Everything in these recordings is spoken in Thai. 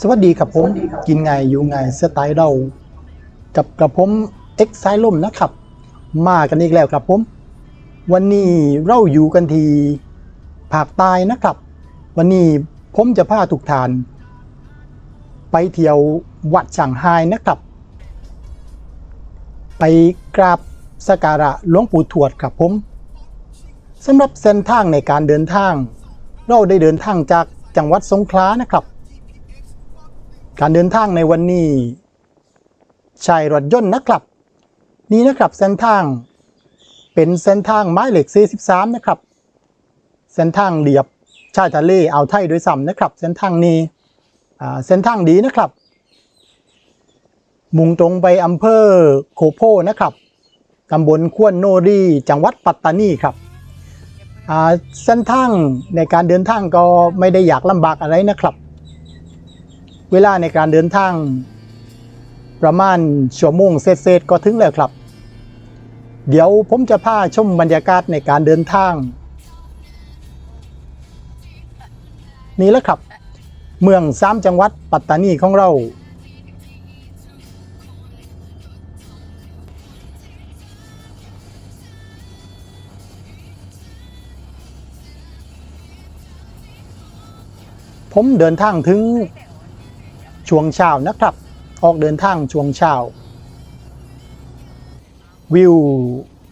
สวัสดีครับผม กินไงอยู่ไงสไตล์เรากับกระผมเอ็กไซลมนะครับ มากันอีกแล้วครับผม วันนี้เราอยู่กันที่ภาคใต้นะครับ วันนี้ผมจะพาทุกทาน ไปเที่ยววัดฉางไฮนะครับ ไปกราบสกการะหลวงปู่ทวดครับผมสำหรับเส้นทางในการเดินทาง เราได้เดินทางจากจังหวัดสงขลานะครับ การเดินทางในวันนี้ใช้รถยนต์นะครับ นี่นะครับเส้นทางเป็นเส้นทางไม้เหล็ก 43 นะครับ เส้นทางเรียบชายทะเลอ่าวไทยโดยซ้ำนะครับ เส้นทางนี้เส้นทางดีนะครับ มุ่งตรงไปอำเภอโคโพนะครับตำบลขวนโนรีจังหวัดปัตตานีครับเส้นทางในการเดินทางก็ไม่ได้อยากลำบากอะไรนะครับ เวลาในการเดินทาง ประมาณชั่วโมงเศษๆก็ถึงแล้วครับ เดี๋ยวผมจะพาชมบรรยากาศในการเดินทาง นี่แหละครับ เมืองสามจังหวัดปัตตานีของเราผมเดินทางถึง ช่วงเช้านะครับ ออกเดินทางช่วงเช้า วิว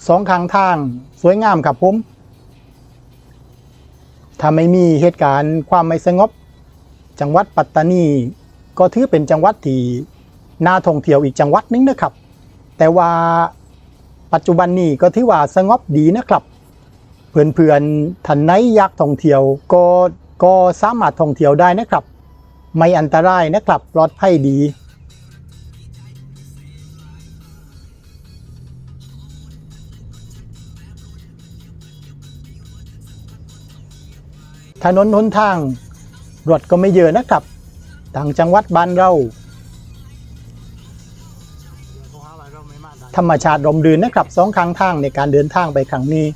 สองข้างทางสวยงามครับผมถ้าไม่มีเหตุการณ์ความไม่สงบ จังหวัดปัตตานี ก็ถือเป็นจังหวัดที่น่าท่องเที่ยวอีกจังหวัดนึงนะครับ แต่ว่าปัจจุบันนี้ก็ถือว่าสงบดีนะครับ เพื่อนๆท่านไหนอยากท่องเที่ยวก็ก็สามารถท่องเที่ยวได้นะครับ ไม่อันตรายนะครับปลอดภัยดี ถนนหนทางรถก็ไม่เยอะนะครับ ต่างจังหวัดบ้านเรา ธรรมชาติรมรื่นนะครับสองข้างทางในการเดินทางไปครั้งนี้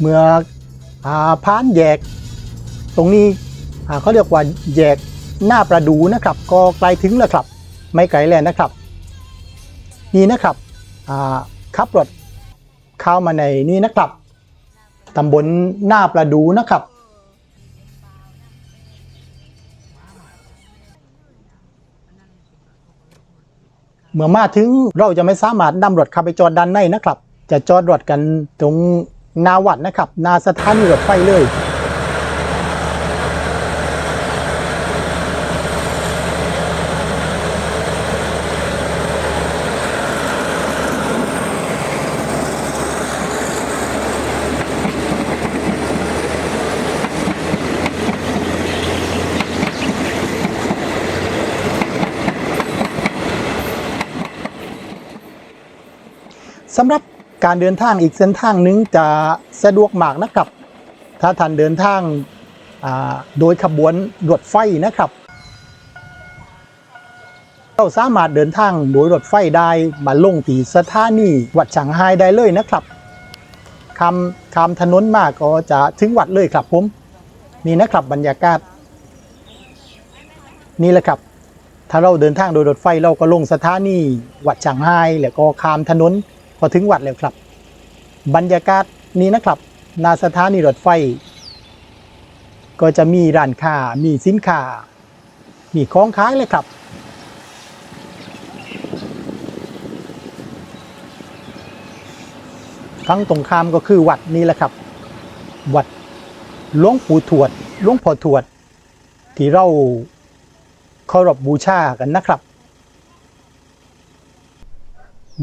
เมื่ออาพานแยก ตรงนี้เขาเรียกว่าแยกหน้าประดูนะครับ ก็ใกล้ถึงแล้วครับ ไม่ไกลแล้วนะครับ นี่นะครับขับรถเข้ามาในนี่นะครับตำบลหน้าประดูนะครับเมื่อมาถึงเราจะไม่สามารถนำรถเข้าไปจอดด้านในนะครับ จะจอดรถกันตรง นาวัดนะครับ นาสถานีรถไฟเลย สำหรับ การเดินทางอีกเส้นทางหนึงจะสะดวกมากนะครับ ถ้าท่านเดินทางาโดยขบวนรถไฟนะครับ เราสามารถเดินทางโดยรถไฟได้มาลงที่สถานีวัดฉางไฮได้เลยนะครับคำคำถนนมากก็จะถึงวัดเลยครับผมนี่นะครับบรรยากาศ นี่แหละครับ ถ้าเราเดินทางโดยรถไฟเราก็ลงสถานีวัดฉางไฮแล้วก็ข้ามถนน พอถึงวัดแล้วครับ บรรยากาศนี้นะครับนาสถานีรถไฟ ก็จะมีร้านค้ามีสินค้า มีของขายเลยครับ ทั้งตรงข้ามก็คือวัดนี้แหละครับ วัดหลวงปู่ทวดหลวงพ่อทวด ที่เราเคารพบูชากันนะครับ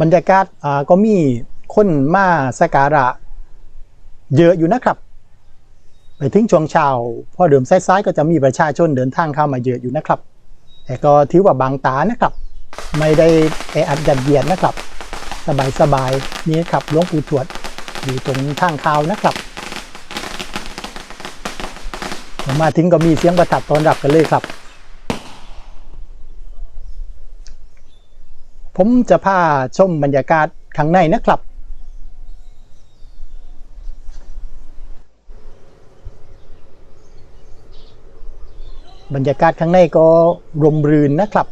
บรรยากาศอ่าก็มีคนมาสักการะ เยอะอยู่นะครับ ไปถึงช่วงเช้าพอเดิมซ้ายๆก็จะมีประชาชนเดินทางเข้ามาเยอะอยู่นะครับ แต่ก็ถือว่าบางตานะครับ ไม่ได้แออัดยัดเยียดนะครับ สบายๆนี่ครับหลวงปู่ทวดอยู่ตรงทางเข้านะครับมาถึงก็มีเสียงประทัดตอนรับกันเลยครับ ผมจะพาชมบรรยากาศข้างในนะครับ บรรยากาศข้างในก็รมรื่นนะครับ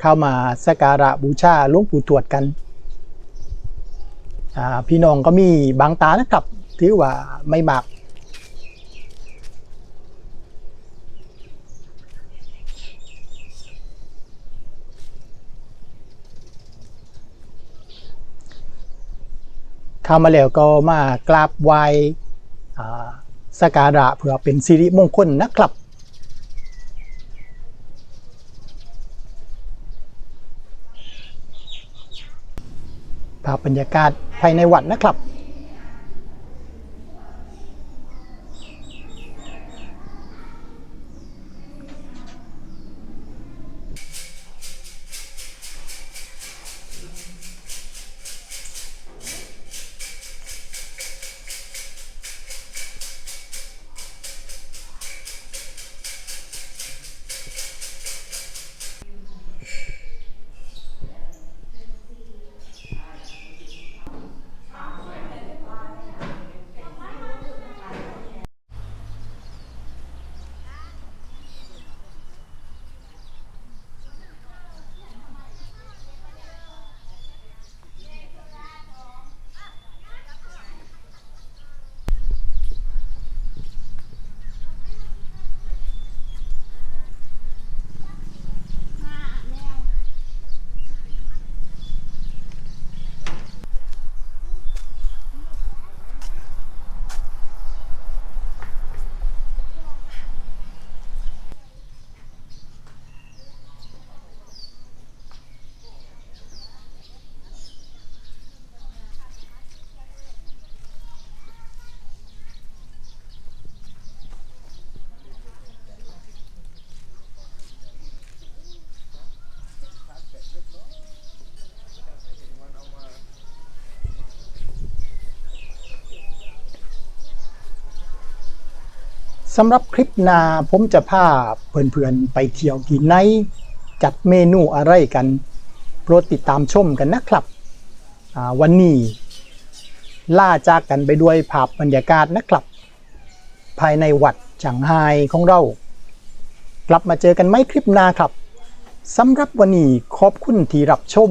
เข้ามาสักการะบูชาลุงปู่ตรวจกัน พี่น้องก็มีบางตานะครับ ถือว่าไม่บาก เข้ามาแล้วก็มากราบไหว้สกการะเพื่อเป็นสิริมงคลนะครับภาพบรรยากาศภายในวัดนะครับ สำหรับคลิปหน้าผมจะพาเพื่อนๆไปเที่ยวที่ไนจัดเมนูอะไรกันโปรดติดตามชมกันนะครับวันนี้ล่าจากกันไปด้วยภาพบรรยากาศนะครับ ภายในวัดฉางไฮของเรา กลับมาเจอกันไหมคลิปหน้าครับสำหรับวันนี้ขอบคุณที่รับชม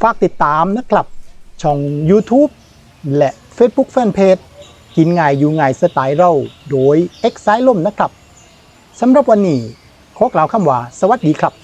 ฝากติดตามนะครับ ช่อง YouTube และ Facebook Fanpage กินง่ายอยู่ง่ายสไตล์เรา โดย X สายล่มนะครับสำหรับวันนี้ขอกล่าวคำว่า สวัสดีครับ